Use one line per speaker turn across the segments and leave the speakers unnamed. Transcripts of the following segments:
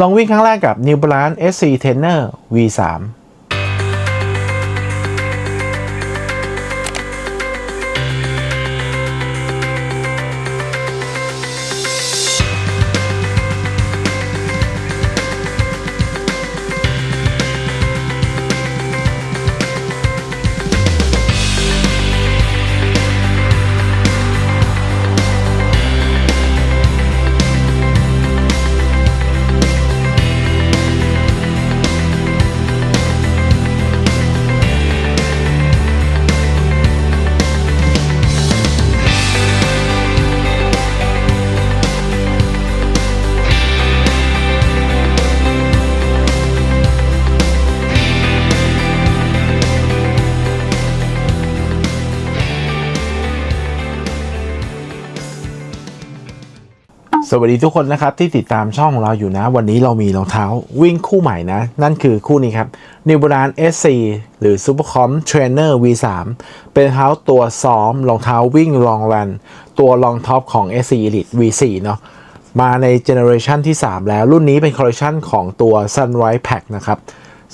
ลองวิ่งครั้งแรกกับ New Balance SC Trainer V3 สวัสดีทุกคนนะครับที่ติดตามช่องของเราอยู่นะ วันนี้เรามีรองเท้าวิ่งคู่ใหม่นะ นั่นคือคู่นี้ครับ New Balance SC หรือ Supercom Trainer V3 เป็นเท้าตัวซ้อมรองเท้าวิ่ง Long Run ตัวรองท็อปของ SC Elite V4 เนาะมาในเจเนอเรชันที่ 3 แล้วรุ่นนี้เป็นคอลเลคชันของตัว Sunrise Pack นะครับ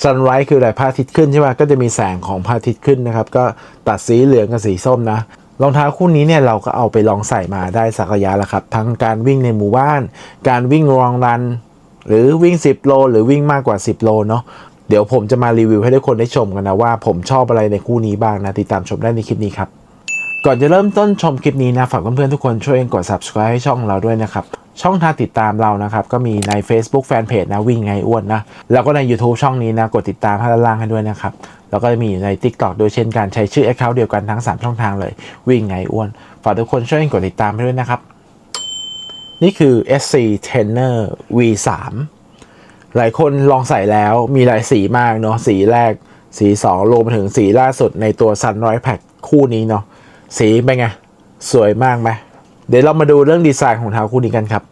Sunrise คืออะไรพระอาทิตย์ขึ้นใช่ไหมก็จะมีแสงของพระอาทิตย์ขึ้นนะครับ ก็ตัดสีเหลืองกับสีส้มนะ รองเท้าคู่นี้เนี่ยเราก็เอาไปลองใส่มาได้สักระยะแล้วครับ ทั้งการวิ่งในหมู่บ้าน การวิ่งรองรัน หรือวิ่ง 10 โล หรือวิ่งมากกว่า 10 โลเนาะเดี๋ยวผมจะมารีวิวให้ทุกคนได้ชมกันนะว่าผมชอบอะไรในคู่นี้บ้างนะติดตามชมได้ในคลิปนี้ครับก่อนจะเริ่มต้นชมคลิปนี้นะฝากเพื่อนๆทุกคนช่วยกด subscribe ให้ช่องเราด้วยนะครับ ช่องทางติดตามเรานะครับ ก็มีใน Facebook Fanpage นะวิ่งไงอ้วนนะ แล้วก็ใน YouTube ช่องนี้นะ กดติดตามให้ด้านล่างให้ด้วยนะครับ แล้วก็มีอยู่ใน TikTok โดยเช่นการใช้ชื่อ Account เดียวกันทั้ง 3 ช่องทางเลย วิ่งไงอ้วน ฝากทุกคนช่วยกดติดตามให้ด้วยนะครับ นี่คือ SC Trainer V3 หลายคนลองใส่แล้วมีหลายสีมากเนาะสีแรก สี 2 รวมถึงสีล่าสุดในตัว Sunrise Pack คู่นี้เนาะสีเป็นไง สวยมากไหม เดี๋ยวเรามาดูเรื่องดีไซน์ของเท้าคู่นี้กันครับ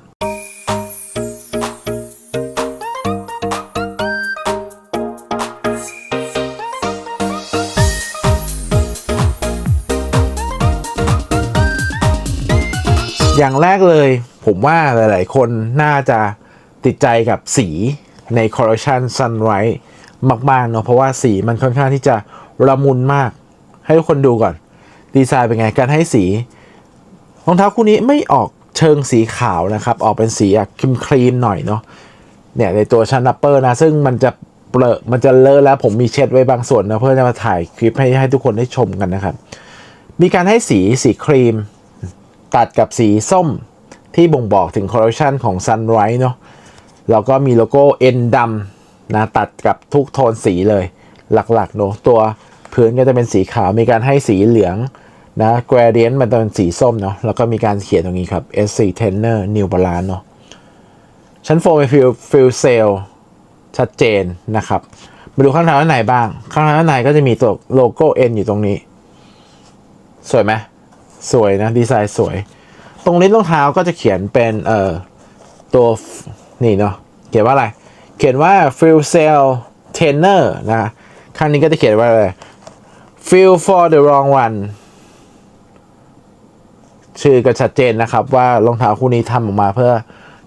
อย่างแรกเลยผมว่าหลาย ๆ คนน่าจะติดใจกับสีใน Collection Sunrise มาก ๆ เนาะเพราะว่าสีมันค่อนข้างที่จะระมุนมาก ให้ทุกคนดูก่อน ดีไซน์เป็นไง การให้สี รองเท้าคู่นี้ไม่ออกเชิงสีขาวนะครับ ออกเป็นสีอะครีมครีมๆหน่อยเนาะเนี่ยในตัวชันนัปเปอร์นะ ซึ่งมันจะเปรอะมันจะเลอะแล้วผมมีเช็ดไว้บางส่วนนะเพื่อจะมาถ่ายคลิปให้ให้ทุกคนได้ชมกันนะครับ มีการให้สีสีครีม ตัดกับสีส้มที่บ่งบอกถึงคอลเลคชันของ Sunrise เนาะแล้วก็มีโลโก้ N ดำนะตัดกับทุกโทนสีเลย หลักๆเนาะตัวพื้นก็จะเป็นสีขาวมีการให้สีเหลือง นะ gradient มันจะเป็นสีส้มเนาะแล้วก็มีการเขียนตรงนี้ครับ SC Trainer New Balance เนาะชั้นโฟมเป็นฟิลฟิลเซลชัดเจนนะครับมาดูข้างในว่าไหนบ้าง ข้างในว่าไหนก็จะมีตัวโลโก้ N อยู่ตรงนี้ สวยไหมสวยนะ ดีไซน์สวย ตรงลิ้นรองเท้าก็จะเขียนเป็นเอ่อตัวนี่เนาะเขียนว่าอะไร เขียนว่า Feel Cell Trainer นะ ข้างนี้ก็จะเขียนว่าอะไร Feel for the wrong one ชื่อก็ชัดเจนนะครับ ว่ารองเท้าคู่นี้ทำออกมาเพื่อ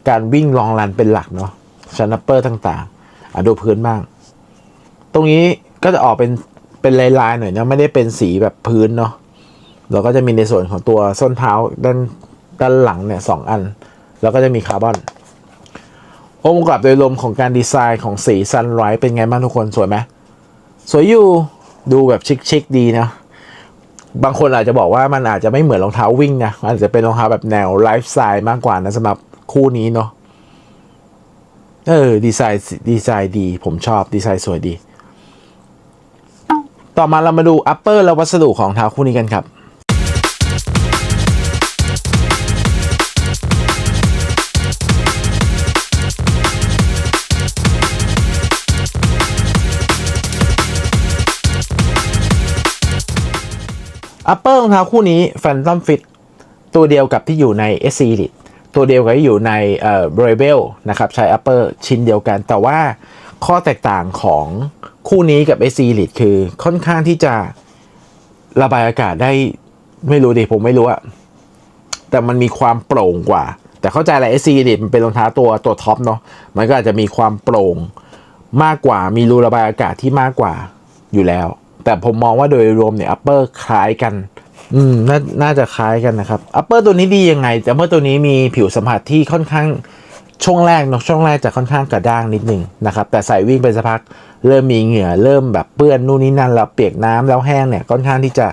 การวิ่งลองรันเป็นหลักเนาะชันนัปเปอร์ต่างๆอะดูพื้นบ้าง ตรงนี้ก็จะออกเป็นเป็นลายๆหน่อยนะไม่ได้เป็นสีแบบพื้นเนาะเราก็จะมีในส่วนของตัวส้นเท้าด้านด้านหลังเนี่ยสองอัน แล้วก็จะมีคาร์บอนองค์ประกอบโดยรวมของการดีไซน์ของสีซันไรท์เป็นไงบ้างทุกคนสวยไหมสวยอยู่ดูแบบชิคๆดีนะ บางคนอาจจะบอกว่ามันอาจจะไม่เหมือนรองเท้าวิ่งนะมันอาจจะเป็นรองเท้าแบบแนวไลฟ์สไตล์มากกว่านะสำหรับคู่นี้เนาะเออดีไซน์ดีไซน์ดี ผมชอบดีไซน์สวยดี ต่อมาเรามาดูอัปเปอร์และวัสดุของเท้าคู่นี้กันครับ อัปเปอร์รองเท้าคู่นี้ Phantom Fit ตัวเดียวกับที่อยู่ใน SC Elite ตัวเดียวกับที่อยู่ในเอ่อ Rebel นะครับใช้อัปเปอร์ชิ้นเดียวกัน แต่ว่าข้อแตกต่างของคู่นี้กับ SC Elite คือค่อนข้างที่จะระบายอากาศได้ไม่รู้ดิผมไม่รู้อะแต่มันมีความโปร่งกว่า แต่เข้าใจแหละ SC Elite มันเป็นรองเท้าตัวตัวท็อปเนาะมันก็อาจจะมีความโปร่งมากกว่ามีรูระบายอากาศที่มากกว่าอยู่แล้ว แต่ผมมองว่าโดยรวมเนี่ย upper คล้ายกัน อืมนน่าจะคล้ายกันนะครับ upper ตัวนี้ดียังไงแต่ upper ตัวนี้มีผิวสัมผัสที่ค่อนข้างช่วงแรกนาะช่วงแรกจะค่อนข้างกระด้างนิดนึงนะครับ แต่ใส่วิ่งไปสักพักเริ่มมีเหงื่อเริ่มแบบเปื้อนนู่นนี่นั่นแล้วเปียกน้ำแล้วแห้งเนี่ยค่อนข้างที่จะ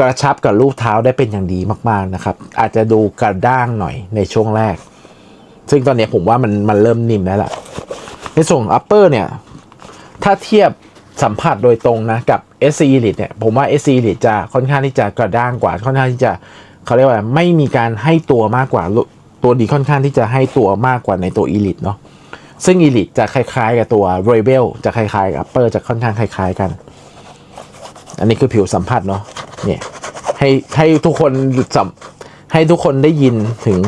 กระชับกับรูปเท้าได้เป็นอย่างดีมากๆนะครับ อาจจะดูกระด้างหน่อยในช่วงแรก ซึ่งตอนนี้ผมว่ามันมันเริ่มนิ่มแล้วล่ะในส่วนของ upper เนี่ย ถ้าเทียบ สัมผัสโดยตรงนะกับ SC Elite เนี่ยผมว่า SC Elite จะค่อนข้างที่จะกระด้างกว่าค่อนข้างที่จะเขาเรียกว่าไม่มีการให้ตัวมากกว่าตัวดีค่อนข้างที่จะให้ตัวมากกว่าในตัว Elite เนาะซึ่ง Elite จะคล้ายๆ กับตัว Rebel จะคล้ายๆกับ Upper จะค่อนข้างคล้าย ๆ กัน อันนี้คือผิวสัมผัสเนาะเนี่ยให้ให้ทุกคนสัมให้ทุกคนได้ยินถึง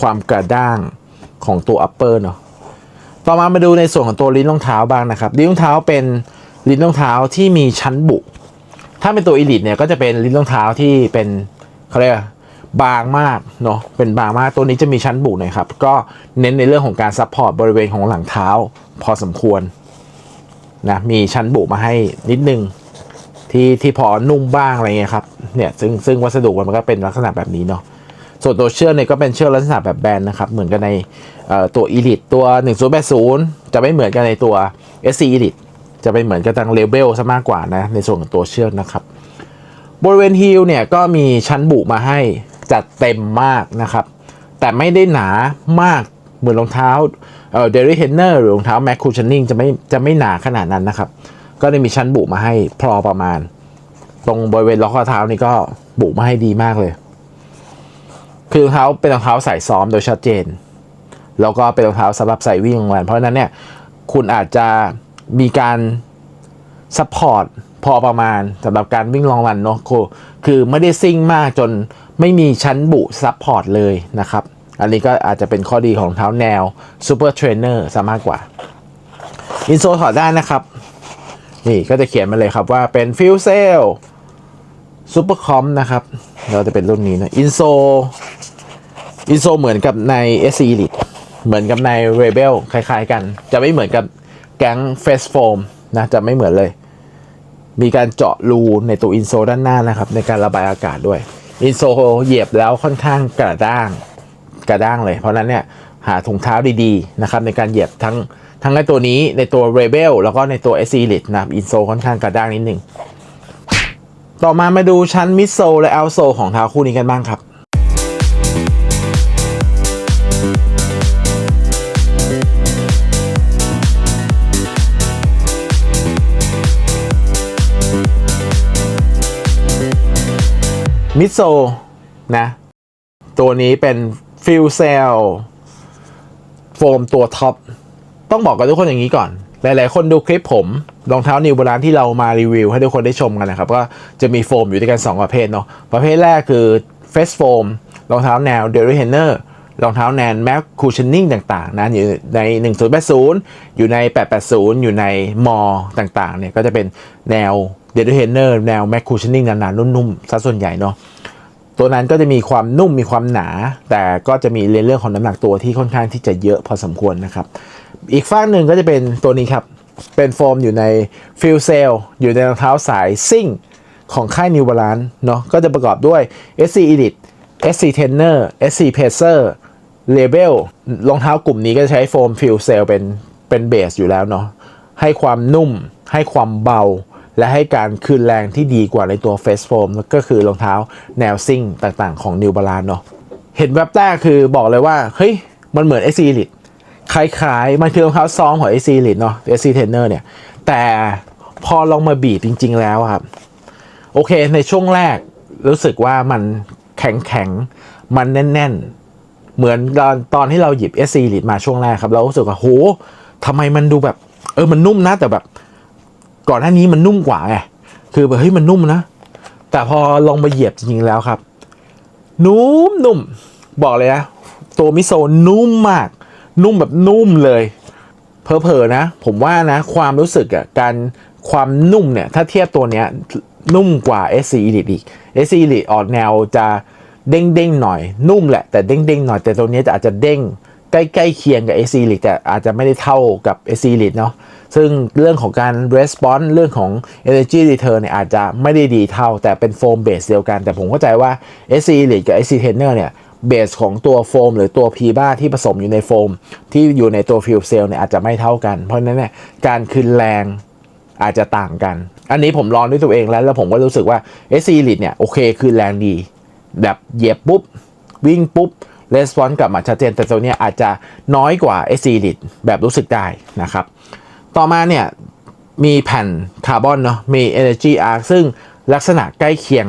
ความกระด้างของตัว Upper เนาะต่อมามาดูในส่วนของตัวลิ้นรองเท้าบ้างนะครับลิ้นรองเท้าเป็น ลิ้นรองเท้าที่มีชั้นบุ ถ้าเป็นตัวอีลิทเนี่ยก็จะเป็นลิ้นรองเท้าที่เป็นเขาเรียกว่าบางมากเนาะเป็นบางมากตัวนี้จะมีชั้นบุหน่อยครับ ก็เน้นในเรื่องของการซัพพอร์ตบริเวณของหลังเท้า พอสมควรนะมีชั้นบุมาให้นิดนึงที่ที่พอนุ่มบ้างอะไรเงี้ยครับเนี่ยซึ่งซึ่งวัสดุมันก็เป็นลักษณะแบบนี้เนาะส่วนตัวเชือกเนี่ยก็เป็นเชือกลักษณะแบบแบนนะครับ เหมือนกันในตัว Elite ตัว 1080 จะไม่เหมือนกันในตัว SC Elite จะเป็นเหมือนกับทางเลเวลซะมากกว่านะ ในส่วนของตัวเชือกนะครับ บริเวณฮีลเนี่ยก็มีชั้นบุมาให้จัดเต็มมากนะครับ แต่ไม่ได้หนามากเหมือนรองเท้าเดริเฮนเนอร์หรือรองเท้าแมคคูชันนิงจะไม่จะไม่หนาขนาดนั้นนะครับ ก็ได้มีชั้นบุมาให้พอประมาณ ตรงบริเวณล็อกข้อเท้านี่ก็บุมาให้ดีมากเลย คือรองเท้าเป็นรองเท้าใส่ซ้อมโดยชัดเจน แล้วก็เป็นรองเท้าสำหรับใส่วิ่งกลางวันเพราะฉะนั้นเนี่ยคุณอาจจะ มีการซัพพอร์ตพอประมาณสำหรับการวิ่งลองวันเนาะคือคือไม่ได้ซิ่งมากจนไม่มีชั้นบุซัพพอร์ตเลยนะครับ อันนี้ก็อาจจะเป็นข้อดีของเท้าแนวซูเปอร์เทรนเนอร์ซะมากกว่า อินโซถอดได้นะครับ นี่ก็จะเขียนมาเลยครับว่าเป็นฟิวเซลซูเปอร์คอมนะครับ เราจะเป็นรุ่นนี้นะอินโซอินโซเหมือนกับใน SC Elite เหมือนกับใน Rebel คล้ายๆกัน จะไม่เหมือนกับ แก๊ง Face Foam นะจะไม่เหมือนเลย มีการเจาะรูในตัวอินโซด้านหน้านะครับ ในการระบายอากาศด้วย อินโซเหยียบแล้วค่อนข้างกระด้างกระด้างเลย เพราะนั้นเนี่ยหาถุงเท้าดีๆนะครับในการเหยียบทั้งทั้งในตัวนี้ในตัว Rebel แล้วก็ในตัว SC Elite นะครับอินโซค่อนข้างกระด้างนิดนึง ต่อมามาดูชั้นมิดโซและเอาโซของเท้าคู่นี้กันบ้างครับ มิโซนะ ตัวนี้เป็นฟิลเซลโฟมตัวท็อป ต้องบอกกับทุกคนอย่างนี้ก่อน หลาย ๆ คนดูคลิปผมรองเท้านิวโบราณที่เรามารีวิวให้ทุกคนได้ชมกันนะครับ ก็จะมีโฟมอยู่ด้วยกัน 2 ประเภทเนาะประเภทแรกคือเฟสโฟมรองเท้าแนวเดริเฮนเนอร์รองเท้าแนนแมคคูช i นนิ่งต่าง ๆ นะ อยู่ใน 1080 อยู่ใน 880 อยู่ในมอต่าง ๆ เนี่ย ก็จะเป็นแนว เดริเฮนเนอร์แนวแมคคูชนนิ่งหนาๆนุ่มๆซะส่วนใหญ่เนาะตัวนั้นก็จะมีความนุ่มมีความหนา แต่ก็จะมีเรื่องของน้ำหนักตัวที่ค่อนข้างที่จะเยอะพอสมควรนะครับ อีกฝ้างหนึ่งก็จะเป็นตัวนี้ครับ เป็นโฟมอยู่ในฟิลเซลอยู่ในรองเท้าสายซิ่งของค่าย New Balance เนาะก็จะประกอบด้วย SC Elite SC Tenor SC Pacer Label รองเท้ากลุ่มนี้ก็ใช้โฟมฟิลเซลเป็นเป็นเบสอยู่แล้วเนาะให้ความนุ่มให้ความเบา และให้การคืนแรงที่ดีกว่าในตัวเฟสโฟมก็คือรองเท้าแนวซิ่งต่างๆ ของ New Balance เนาะเห็นแวบแรกคือบอกเลยว่า เฮ้ย มันเหมือน SC Elite คล้ายๆ มันคือรองเท้าซ้อมของ SC Elite เนาะ SC Tenor เนี่ย แต่พอลองมาบีบจริง ๆ แล้วครับ โอเคในช่วงแรกรู้สึกว่ามันแข็งๆ มันแน่น ๆ เหมือนตอนตอนที่เราหยิบ SC Elite มาช่วงแรกครับ เรารู้สึกว่าโหทำไมมันดูแบบ เออมันนุ่มนะแต่แบบ ก่อนหน้านี้มันนุ่มกว่าไงคือแบบเฮ้ยมันนุ่มนะ แต่พอลองมาเหยียบจริงๆแล้วครับ นุ่มนุ่มบอกเลยนะตัวมิโซนุ่มมาก นุ่มแบบนุ่มเลยเพอเพอนะ ผมว่านะ ความรู้สึกอะการความนุ่มเนี่ย ถ้าเทียบตัวเนี้ยนุ่มกว่า SC Elite อีก SC Elite ออกแนวจะเด้งเด้งหน่อย นุ่มแหละ แต่เด้งเด้งหน่อย แต่ตัวนี้จะอาจจะเด้งใกล้ๆเคียงกับ AC Elite แต่อาจจะไม่ได้เท่ากับ AC Elite เนาะ ซึ่งเรื่องของการ response เรื่องของ energy return เนี่ยอาจจะไม่ได้ดีเท่า แต่เป็นโฟมเบสเดียวกัน แต่ผมเข้าใจว่า AC Elite กับ AC Trainer เนี่ยเบสของตัวโฟม หรือตัวพีบ้าที่ผสมอยู่ในโฟม ที่อยู่ในตัวฟิวเซลเนี่ยอาจจะไม่เท่ากัน เพราะฉะนั้นเนี่ยการคืนแรงอาจจะต่างกัน อันนี้ผมลองด้วยตัวเองแล้ว แล้วผมก็รู้สึกว่า AC Elite เนี่ยโอเคคืนแรงดี แบบเหยียบปุ๊บ วิ่งปุ๊บレスปอนส์กลับมาชัดเจนแต่ตัวเนี้ยอาจจะน้อยกว่า SC Elite แบบรู้สึกได้นะครับ ต่อมาเนี่ยมีแผ่นคาร์บอนเนาะมี Energy Arc ซึ่งลักษณะใกล้เคียง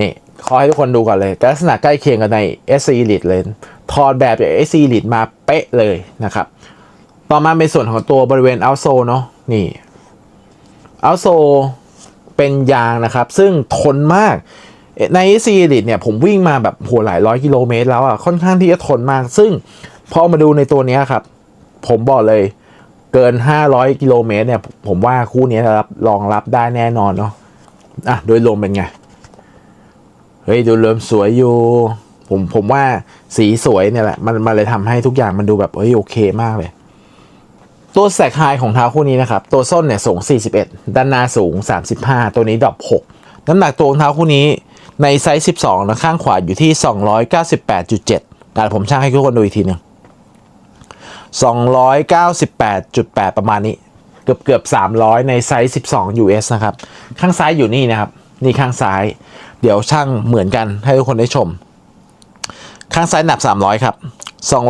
นี่ขอให้ทุกคนดูก่อนเลย ลักษณะใกล้เคียงกันใน SC Elite เลยถอดแบบจาก SC Elite มาเป๊ะเลยนะครับ ต่อมาเป็นส่วนของตัวบริเวณ outsole เนาะนี่ outsole เป็นยางนะครับ ซึ่งทนมากใน SC Elite เนี่ยผมวิ่งมาแบบโหหลายร้อยกิโลเมตรแล้วอะค่อนข้างที่จะทนมาก ซึ่งพอมาดูในตัวนี้ครับ ผมบอกเลย เกิน 500 กิโลเมตรเนี่ย ผมว่าคู่นี้รับรองรับได้แน่นอนเนาะอะโดยรวมเป็นไง เฮ้ย ดูเริ่มสวยอยู่ ผมผมว่าสีสวยเนี่ยแหละ มันมันเลยทำให้ทุกอย่างมันดูแบบเฮ้ยโอเคมากเลย ตัวแสกไฮของเท้าคู่นี้นะครับ ตัวส้นเนี่ยสูง 41 ด้านหน้าสูง 35 ตัวนี้ดรอป6น้ำหนักตัวรองเท้าคู่นี้ในไซส์ 12นะข้างขวาอยู่ที่ 298.7แต่ผมช่างให้ทุกคนดูอีกทีหนึง 298.8 ประมาณนี้ เกือบเกือบ 300 ในไซส์ 12 US นะครับ ข้างซ้ายอยู่นี่นะครับ นี่ข้างซ้าย เดี๋ยวช่างเหมือนกันให้ทุกคนได้ชม ข้างซ้ายหนัก300 ครับ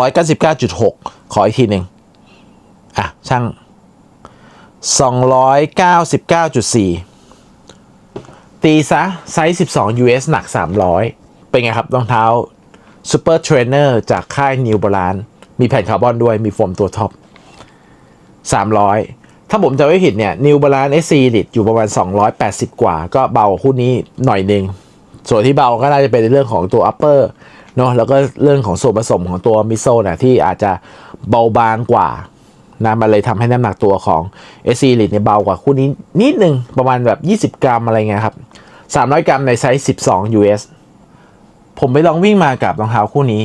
299.6 ขออีกทีหนึ่งอะ ช่าง 299.4 ตีซะ ไซส์ 12 US หนัก 300 เป็นไงครับรองเท้า Super Trainer จากค่าย New Balance มีแผ่นคาร์บอนด้วยมีโฟมตัวท็อป300 ถ้าผมจะไม่ผิดเนี่ย New Balance SC Elite อยู่ประมาณ 280 กว่า ก็เบาคู่นี้หน่อยหนึ่งส่วนที่เบาก็น่าจะเป็นในเรื่องของตัว upper เนาะแล้วก็เรื่องของส่วนผสมของตัวมิโซนะที่อาจจะเบาบางกว่านะมันเลยทำให้น้ำหนักตัวของ SC Elite เนี่ยเบากว่าคู่นี้นิดนึงประมาณแบบ 20 กรัมอะไรเงี้ยครับ 300 กรัมในไซส์ 12 US ผมไปลองวิ่งมากับรองเท้าคู่นี้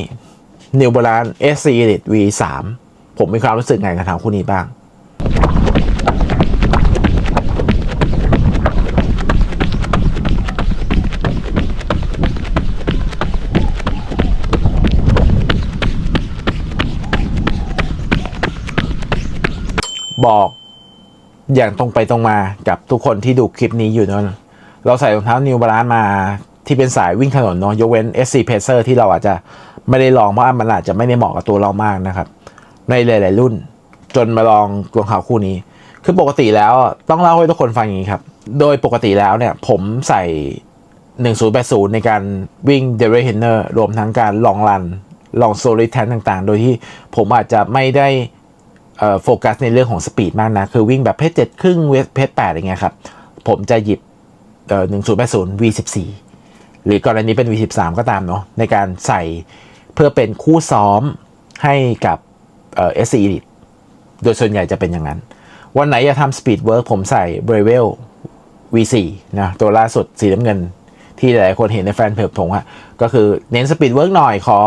New Balance SC Elite V3 ผมมีความรู้สึกไงกับรองคู่นี้บ้างบอกอย่างตรงไปตรงมากับทุกคนที่ดูคลิปนี้อยู่เนอะเราใส่รองเท้า New Balance มาที่เป็นสายวิ่งถนนเนาะยกเว้น SC Pacer ที่เราอาจจะ ไม่ได้ลองเพราะมันอาจจะไม่ได้เหมาะกับตัวเรามากนะครับ ในหลาย ๆ รุ่น จนมาลองรองเท้าคู่นี้ คือปกติแล้วต้องเล่าให้ทุกคนฟังอย่างนี้ครับ โดยปกติแล้วเนี่ยผมใส่ 1080 ในการวิ่ง d e r y h e n n e r รวมทั้งการลองรันลองโซลิแทนต่าง ๆ โดยที่ผมอาจจะไม่ได้โฟกัสในเรื่องของสปีดมากนะ คือวิ่งแบบเพจเจ็ดครึ่งเวทเพจแปดอย่างเงี้ยครับ ผมจะหยิบหนึ่งศูนย์แปดศูนย์ V สิบสี่หรือกรณีเป็น V สิบสามก็ตามเนาะในการใส่ เพื่อเป็นคู่ซ้อมให้กับเอ่อ SC Elite โดยส่วนใหญ่จะเป็นอย่างนั้น วันไหนจะทำสปีดเวิร์กผมใส่ b r a v e l V4 นะตัวล่าสุดสีน้ำเงิน ที่หลายๆคนเห็นในแฟนเพจผมอะก็คือเน้นสปีดเวิร์กหน่อยขอ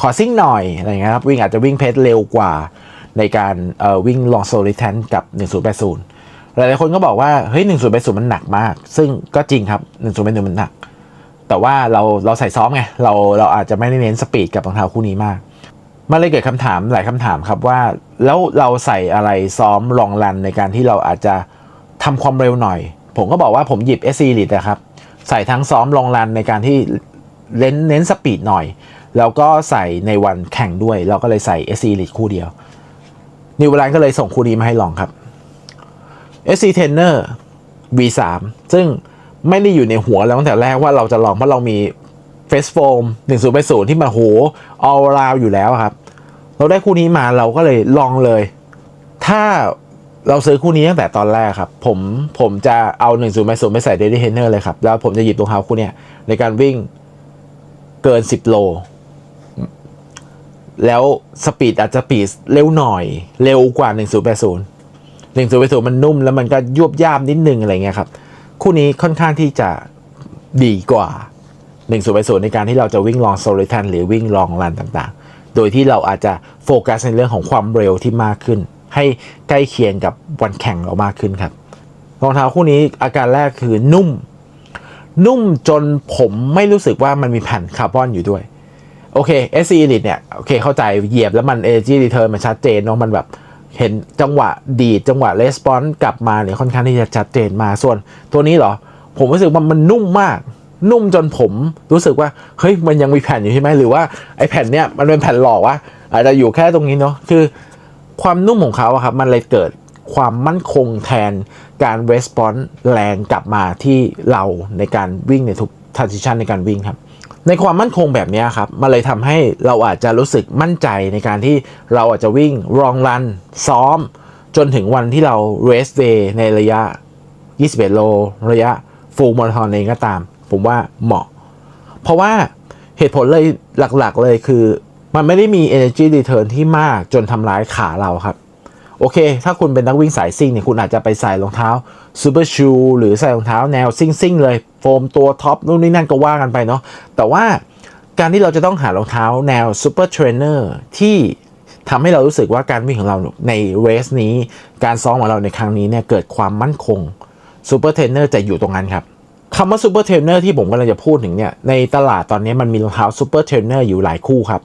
ขอซิ่งหน่อยอะไรเงี้ยครับวิ่งอาจจะวิ่งเพจเร็วกว่าในการวิ่งลองโซลิแทนกับ 1080 หลายๆคนก็บอกว่า เฮ้ย 1080 มันหนักมาก ซึ่งก็จริงครับ 1080 มันหนัก แต่ว่าเราเราใส่ซ้อมไงเราเราอาจจะไม่ได้เน้นสปีดกับรองเท้าคู่นี้มาก มันเลยเกิดคำถามหลายคำถามครับว่า แล้วเราใส่อะไรซ้อมลองรันในการที่เราอาจจะทำความเร็วหน่อย ผมก็บอกว่าผมหยิบ SC Elite นะครับ ใส่ทั้งซ้อมลองรันในการที่เน้นเน้นสปีดหน่อย แล้วก็ใส่ในวันแข่งด้วย เราก็เลยใส่ SC Elite คู่เดียวนิวบาลานก็เลยส่งคู่นี้มาให้ลองครับ SC Trainer V3 ซึ่ง ไม่ได้อยู่ในหัวแล้วตั้งแต่แรกว่าเราจะลองเพราะเรามี Face Foam 1080ที่มันโห all round อยู่แล้วครับ เราได้คู่นี้มาเราก็เลยลองเลย ถ้าเราซื้อคู่นี้ตั้งแต่ตอนแรกครับ ผมผมจะเอา1080ไปใส่ Daily Trainer เลยครับ แล้วผมจะหยิบรองเท้าคู่นี้ในการวิ่งเกิน 10 โล แล้วสปีดอาจจะปีดเร็วหน่อย เร็วกว่า 1080 1080มันนุ่มแล้วมันก็ยวบยาบนิดนึงอะไรเงี้ยครับ คู่นี้ค่อนข้างที่จะดีกว่า1 0 0ในการที่เราจะวิ่งลองโซลิทันหรือวิ่งลองรันต่างๆ โดยที่เราอาจจะโฟกัสในเรื่องของความเร็วที่มากขึ้น ให้ใกล้เคียงกับวันแข่งเรามากขึ้นครับรองเท้าคู่นี้อาการแรกคือนุ่ม นุ่มจนผมไม่รู้สึกว่ามันมีแผ่นคาร์บอนอยู่ด้วย โอเค SC Elite เนี่ย โอเคเข้าใจเหยียบแล้วมัน Energy Return มันชัดเจนเนาะมันแบบ เห็นจังหวะดีดจังหวะ Response กลับมาเนี่ยค่อนข้างที่จะชัดเจนมาส่วนตัวนี้เหรอ ผมรู้สึกว่ามันนุ่มมาก นุ่มจนผมรู้สึกว่าเฮ้ยมันยังมีแผ่นอยู่ใช่ไหมหรือว่าไอแผ่นเนี่ยมันเป็นแผ่นหลอกวะอาจจะอยู่แค่ตรงนี้เนาะคือ ความนุ่มของเขาอะครับมันเลยเกิดความมั่นคงแทนการ response แรงกลับมาที่เราในการวิ่งในทุก transition ในการวิ่งครับ ในความมั่นคงแบบนี้ครับมันเลยทำให้เราอาจจะรู้สึกมั่นใจในการที่เราอาจจะวิ่ง long run ซ้อม จนถึงวันที่เรา race day ในระยะ 21 โล ระยะ full marathon เองก็ตาม ผมว่าเหมาะ เพราะว่าเหตุผลเลยหลักๆเลยคือ มันไม่ได้มี energy return ที่มากจนทำร้ายขาเราครับ โอเค ถ้าคุณเป็นนักวิ่งสายซิ่งเนี่ยคุณอาจจะไปใส่รองเท้าซูเปอร์ชูหรือใส่รองเท้าแนวซิงซิ่งๆเลย โฟมตัวท็อปนู่นนี่นั่นก็ว่ากันไปเนาะแต่ว่าการที่เราจะต้องหารองเท้าแนวซูเปอร์เทรนเนอร์ที่ทำให้เรารู้สึกว่าการวิ่งของเราในเรสนี้ การซ้อมของเราในครั้งนี้เนี่ยเกิดความมั่นคงซูเปอร์เทรนเนอร์จะอยู่ตรงนั้นครับคำว่าซูเปอร์เทรนเนอร์ที่ผมกำลังจะพูดถึงเนี่ยในตลาดตอนนี้มันมีรองเท้าซูเปอร์เทรนเนอร์อยู่หลายคู่ครับ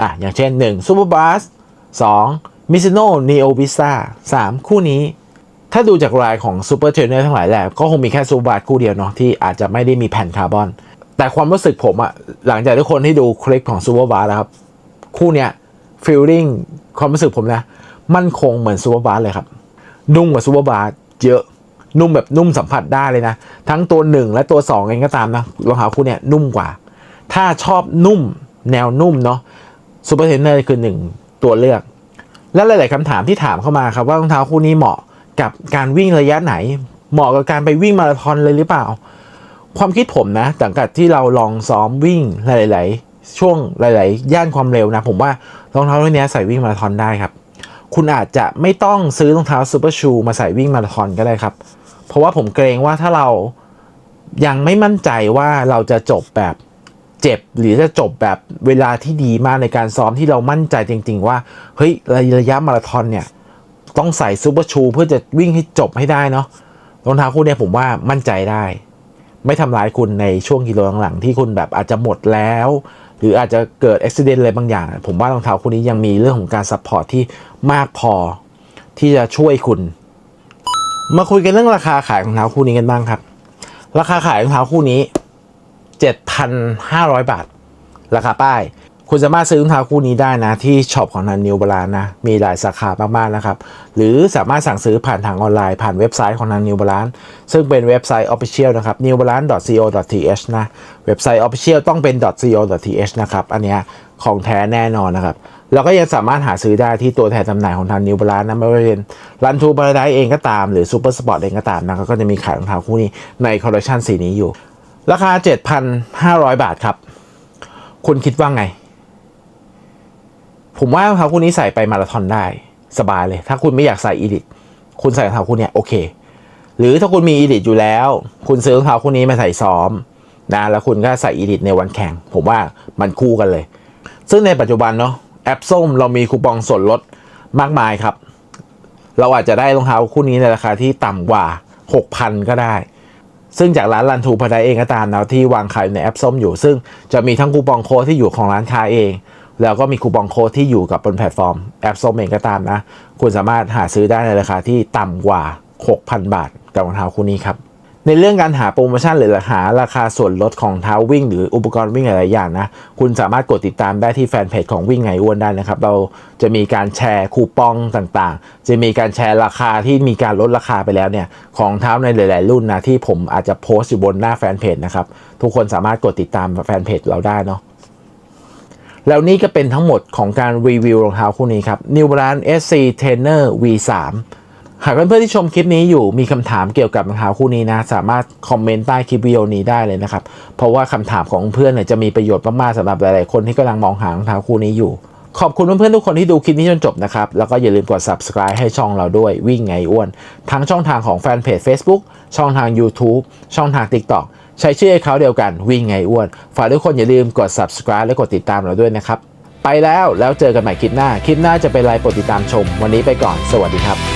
อะอย่างเช่น1 Super Bass 2 Mizuno Neo Vista 3 คู่นี้ ถ้าดูจากรายของ Super Trainer ทั้งหลายแหละก็คงมีแค่ Super Bass คู่เดียวเนาะที่อาจจะไม่ได้มีแผ่นคาร์บอน แต่ความรู้สึกผมอะหลังจากทุกคนที่ดูคลิปของ Super Bass แล้วครับ คู่เนี้ย feeling ความรู้สึกผมนะ มั่นคงเหมือน Super Bass เลยครับ นุ่มกว่า Super Bass เยอะนุ่มแบบนุ่มสัมผัสได้เลยนะ ทั้งตัว 1 และตัว 2 เองก็ตามนะรองเท้าคู่เนี้ยนุ่มกว่า ถ้าชอบนุ่มแนวนุ่มเนาะซูเปอร์เทรนเนอร์คือหนึ่งตัวเลือก และหลาย ๆคำถามที่ถามเข้ามาครับว่ารองเท้าคู่นี้เหมาะ กับการวิ่งระยะไหน เหมาะกับการไปวิ่งมาราธอนเลยหรือเปล่า ความคิดผมนะหลังจากที่เราลองซ้อมวิ่งหลาย ๆ ช่วงหลาย ๆ ย่านความเร็วนะ ผมว่ารองเท้าคู่นี้ใส่วิ่งมาราธอนได้ครับ คุณอาจจะไม่ต้องซื้อรองเท้าซูเปอร์ชูมาใส่วิ่งมาราธอนก็ได้ครับ เพราะว่าผมเกรงว่าถ้าเรายังไม่มั่นใจว่าเราจะจบแบบเจ็บหรือจะจบแบบเวลาที่ดีมากในการซ้อมที่เรามั่นใจจริง ๆ ว่าเฮ้ยระยะมาราธอนเนี่ย ต้องใส่ซูเปอร์ชูเพื่อจะวิ่งให้จบให้ได้เนาะรองเท้าคู่นี้ผมว่ามั่นใจได้ ไม่ทำร้ายคุณในช่วงกิโลหลังๆที่คุณแบบอาจจะหมดแล้ว หรืออาจจะเกิดอุบิเหตุอะไรบางอย่าง ผมว่ารองเท้าคู่นี้ยังมีเรื่องของการซัพพอร์ตที่มากพอที่จะช่วยคุณ มาคุยกันเรื่องราคาขายรองเท้าคู่นี้กันบ้างครับ ราคาขายรองเท้าคู่นี้ 7,500 บาท ราคาป้าย คุณสามารถซื้อรองเท้าคู่นี้ได้นะ ที่ช็อปของนันนิวบาลานนะ มีหลายสาขามากๆนะครับ หรือสามารถสั่งซื้อผ่านทางออนไลน์ ผ่านเว็บไซต์ของนันนิวบาลานซึ่งเป็นเว็บไซต์ Official นะครับ newbalance.co.th นะเว็บไซต์ Official ต้องเป็น .co.th นะครับอันนี้ของแท้แน่นอนนะครับแล้วก็ยังสามารถหาซื้อได้ที่ตัวแทนจำหน่ายของทางนิวบาลานนะไม่ว่าจะเป็นรันทูบาร์ไดเองก็ตามหรือซูเปอร์สปอร์ตเองก็ตามนะก็จะมีขายรองเท้าคู่นี้ในคอลเลคชันสีนี้อยู่ ราคา 7,500 บาทครับ คุณคิดว่าไง ผมว่ารองเท้าคู่นี้ใส่ไปมาราธอนได้สบายเลย ถ้าคุณไม่อยากใส่อีดิทคุณใส่รองเท้าคู่นี้โอเค หรือถ้าคุณมีอีดิทอยู่แล้ว คุณซื้อรองเท้าคู่นี้มาใส่ซ้อมนะแล้วคุณก็ใส่อีดิทในวันแข่ง ผมว่ามันคู่กันเลย ซึ่งในปัจจุบันเนาะแอปส้มเรามีคูปองส่วนลดมากมายครับ เราอาจจะได้รองเท้าคู่นี้ในราคาที่ต่ำกว่า 6,000 ก็ได้ ซึ่งจากร้านรันทูพาไดเองก็ตามนะที่วางขายในแอปส้มอยู่ ซึ่งจะมีทั้งคูปองโค้ดที่อยู่ของร้านค้าเอง แล้วก็มีคูปองโค้ดที่อยู่กับบนแพลตฟอร์มแอปส้มเองก็ตามนะ คุณสามารถหาซื้อได้ในราคาที่ต่ำกว่า 6,000 บาทกับรองเท้าคู่นี้ครับ ในเรื่องการหาโปรโมชั่นหรือหาราคาส่วนลดของเท้าวิ่ง หรืออุปกรณ์วิ่งหลายๆอย่างนะ คุณสามารถกดติดตามได้ที่แฟนเพจของวิ่งไงอ้วนได้นะครับ เราจะมีการแชร์คูปองต่างๆ จะมีการแชร์ราคาที่มีการลดราคาไปแล้วเนี่ยของเท้าในหลาย ๆ รุ่นนะที่ผมอาจจะโพสต์อยู่บนหน้าแฟนเพจนะครับทุกคนสามารถกดติดตามแฟนเพจเราได้เนาะ แล้วนี่ก็เป็นทั้งหมดของการรีวิวรองเท้าคู่นี้ครับ New Balance SC Trainer V3 หากเพื่อนๆที่ชมคลิปนี้อยู่มีคำถามเกี่ยวกับรองเท้าคู่นี้นะ สามารถคอมเมนต์ใต้คลิปวิดีโอนี้ได้เลยนะครับ เพราะว่าคำถามของเพื่อนเนี่ยจะมีประโยชน์มากๆสำหรับหลายๆคนที่กำลังมองหารองเท้าคู่นี้อยู่ ขอบคุณเพื่อนๆทุกคนที่ดูคลิปนี้จนจบนะครับ แล้วก็อย่าลืมกด subscribe ให้ช่องเราด้วยวิ่งไงอ้วน ทั้งช่องทางของแฟนเพจ Facebook ช่องทาง YouTube ช่องทาง TikTok ใช้ชื่อเขาเดียวกันวิ่งไงอ้วน ฝากทุกคนอย่าลืมกด subscribe และกดติดตามเราด้วยนะครับ ไปแล้วแล้วเจอกันใหม่คลิปหน้า คลิปหน้าจะเป็นไรโปรดติดตามชม วันนี้ไปก่อน สวัสดีครับ